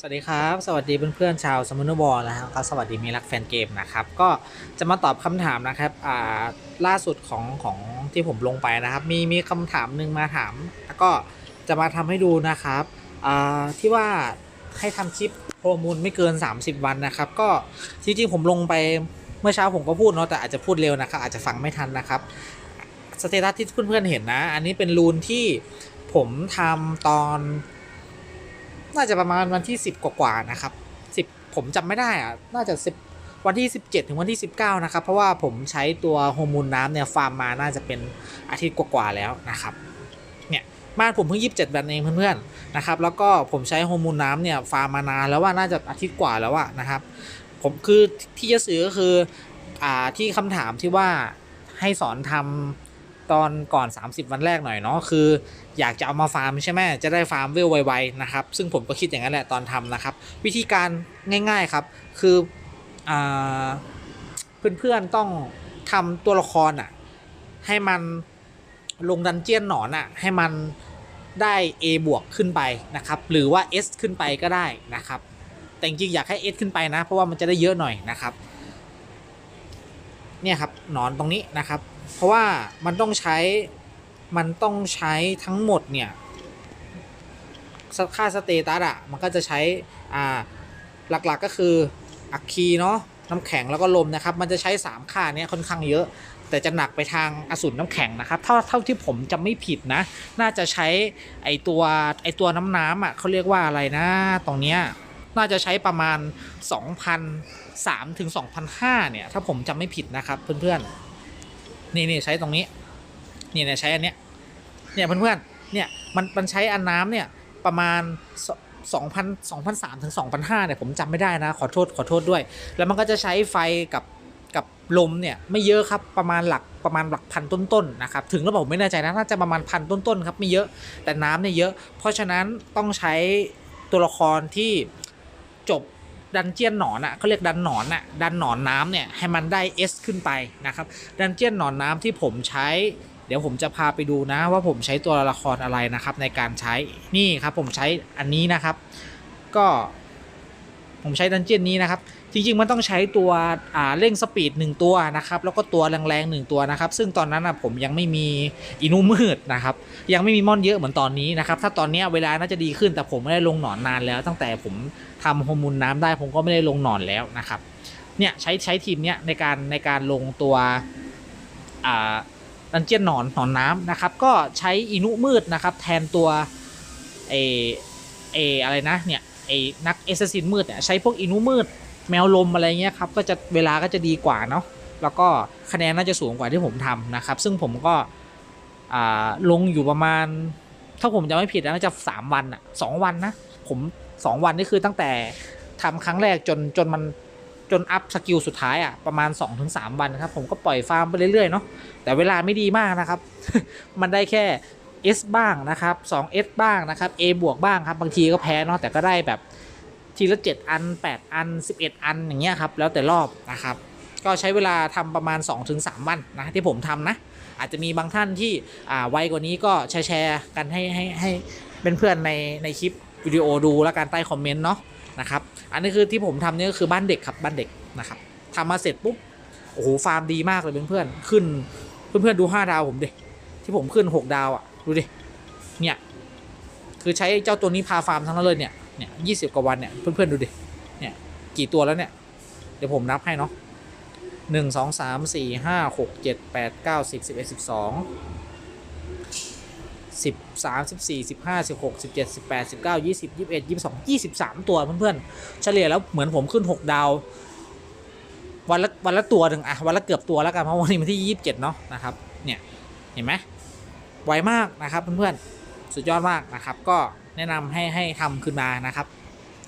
สวัสดีครับ สวัสดีเพื่อนๆชาวสมุนบอลนะครับก็สวัสดีมีรักแฟนเกมนะครับ ก็จะมาตอบคำถามนะครับอ่าล่าสุดของของที่ผมลงไปนะครับ มีมีคำถามหนึ่งมาถาม แล้วก็จะมาทำให้ดูนะครับอ่าที่ว่าให้ทำคลิปโฮอร์โมนไม่เกิน 30 วันนะครับ ก็จริงๆผมลงไปเมื่อเช้าผมก็พูดเนาะแต่อาจจะพูดเร็วนะครับ อาจจะฟังไม่ทันนะครับสเตตัสที่เพื่อนๆเห็นนะ อันนี้เป็นรูนที่ผมทำตอน น่าจะประมาณวันที่ 10 กว่าๆนะครับ10 ผมจำไม่ได้อะน่าจะ 10 วันที่ 17 ถึงวันที่ 19 นะครับ เพราะว่าผมใช้ตัวโฮอร์โมนน้ำเนี่ยฟาร์มมาน่าจะเป็นอาทิตย์กว่าๆแล้วนะครับเนี่ยบ้านผมเพิ่ง 27 วันเองเพื่อนๆนะครับแล้วก็ผมใช้โฮอร์โมนน้ำเนี่ยฟาร์มมานานแล้วว่าน่าจะอาทิตย์กว่าแล้วอะนะครับผมคือที่จะสื่อก็คืออ่าที่คำถามที่ว่าให้สอนทำ ตอนก่อน 30 วันแรกหน่อยเนาะคือ อยากจะเอามาฟาร์มใช่ไหมจะได้ฟาร์มเวลไวๆนะครับซึ่งผมก็คิดอย่างนั้นแหละตอนทำนะครับ วิธีการง่ายๆครับ คืออเพื่อนๆต้องทำตัวละครอะให้มันลงดันเจียนหนอนอะให้มันได้ A บวกขึ้นไปนะครับหรือว่า S ขึ้นไปก็ได้นะครับ แต่จริงๆอยากให้ S ขึ้นไปนะ เพราะว่ามันจะได้เยอะหน่อยนะครับ เนี่ยครับหนอนตรงนี้นะครับ เพราะว่ามันต้องใช้มันต้องใช้ทั้งหมดเนี่ยค่าสเตตัสอะมันก็จะใช้อ่าหลักๆก็คืออัคคีเนาะน้ำแข็งแล้วก็ลมนะครับ มันจะใช้ 3 ค่าเนี้ยค่อนข้างเยอะ แต่จะหนักไปทางอสูรน้ำแข็งนะครับ เท่าเท่าที่ผมจำไม่ผิดนะ น่าจะใช้ไอตัวไอตัวน้ำน้ำอะเขาเรียกว่าอะไรนะ ตรงเนี้ย น่าจะใช้ประมาณ 2,003ถึง2,005เนี่ย ถ้าผมจำไม่ผิดนะครับเพื่อนๆ นี่นี่ใช้ตรงนี้ นี่เนี่ยใช้อันเนี้ย เนี่ยเพื่อนๆ เนี่ยมันมันใช้อันน้ำเนี่ยประมาณสองพันสองพันสามถึงสองพันห้าเนี่ยผมจำไม่ได้นะ ขอโทษขอโทษด้วย แล้วมันก็จะใช้ไฟกับกับลมเนี่ยไม่เยอะครับประมาณหลักประมาณหลักพันต้นๆนะครับถึงแล้วผมไม่แน่ใจนะน่าจะประมาณพันต้นๆครับไม่เยอะแต่น้ำเนี่ยเยอะ เพราะฉะนั้นต้องใช้ตัวละครที่ จบดันเจียนหนอนอะเขาเรียกดันหนอนอะดันหนอนน้ำเนี่ยให้มันได้ S ขึ้นไปนะครับดันเจียนหนอนน้ำที่ผมใช้ เดี๋ยวผมจะพาไปดูนะว่าผมใช้ตัวละครอะไรนะครับในการใช้นี่ครับผมใช้อันนี้นะครับ ก็ ผมใช้ดันเจียนนี้นะครับ จริงๆ มันต้องใช้ตัวเร่งสปีดหนึ่งตัวนะครับ แล้วก็ตัวแรงๆหนึ่งตัวนะครับ ซึ่งตอนนั้นนะผมยังไม่มีอินูมืดนะครับ ยังไม่มีม่อนเยอะเหมือนตอนนี้นะครับ ถ้าตอนนี้เวลาน่าจะดีขึ้น แต่ผมไม่ได้ลงหนอนนานแล้ว ตั้งแต่ผมทำฮอร์โมนน้ำได้ผมก็ไม่ได้ลงหนอนแล้วนะครับ เนี่ยใช้ใช้ทีมเนี้ยในการในการลงตัวดันเจียนหนอนหนอนน้ำนะครับ ก็ใช้อินุมืดนะครับ แทนตัวเอเออะไรนะเนี่ย ไอ้นักเอสซินมืดเนี่ยใช้พวกอินุมืด แมวลมอะไรเงี้ยครับก็จะเวลาก็จะดีกว่าเนาะแล้วก็คะแนนน่าจะสูงกว่าที่ผมทำนะครับ ซึ่งผมก็ลงอยู่ประมาณ ถ้าผมจะไม่ผิดนะน่าจะสามวันอะสองวันนะ ผมสองวันนี่คือตั้งแต่ทำครั้งแรกจนจนมันจนอัพสกิลสุดท้ายอะประมาณ 2-3 วันนะครับ ผมก็ปล่อยฟาร์มไปเรื่อยๆเนาะแต่เวลาไม่ดีมากนะครับ มันได้แค่ S บ้างนะครับ 2S บ้างนะครับ A บวกบ้างครับ บางทีก็แพ้เนาะแต่ก็ได้แบบทีละ 7 อัน 8 อัน 11 อันอย่างเงี้ยครับ แล้วแต่รอบนะครับ ก็ใช้เวลาทำประมาณ 2-3 วันนะที่ผมทำนะ อาจจะมีบางท่านที่อ่าไวกว่านี้ก็แชร์แชร์กันให้ให้ให้เป็นเพื่อนในในคลิปวิดีโอดูแล้วกันใต้คอมเมนต์เนาะนะครับ อันนี้คือที่ผมทำนี่ก็คือบ้านเด็กครับบ้านเด็กนะครับทำมาเสร็จปุ๊บโอ้โหฟาร์มดีมากเลยเพื่อนๆขึ้นเพื่อนๆดู 5 ดาวผมดิที่ผมขึ้น 6 ดาวอะ ดูดิ เนี่ย คือใช้เจ้าตัวนี้พาฟาร์มทั้งนั้นเลยเนี่ย เนี่ยยี่สิบกว่าวันเนี่ย เพื่อนๆดูดิ เนี่ย กี่ตัวแล้วเนี่ย เดี๋ยวผมนับให้เนาะหนึ่งสองสามสี่ห้าหกเจ็ดแปดเก้าสิบสิบเอ็ดสิบสองสิบสามสิบสี่สิบห้าสิบหกสิบเจ็ดสิบแปดสิบเก้ายี่สิบยี่สิบเอ็ดยี่สิบสองยี่สิบสามตัวเพื่อนๆ เฉลี่ยแล้วเหมือนผมขึ้นหกดาว วันละวันละตัวหนึ่งอะวันละเกือบตัวแล้วกันเพราะวันนี้มันที่ยี่สิบเจ็ดเนาะนะครับ เนี่ย เห็นไหม ไวมากนะครับเพื่อนๆสุดยอดมากนะครับ ก็แนะนำให้ให้ทำขึ้นมานะครับ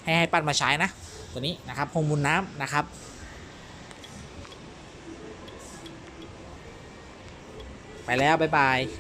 ให้ให้ปั้นมาใช้นะ ตัวนี้นะครับโฮมูลน้ำนะครับไปแล้ว บ๊ายบาย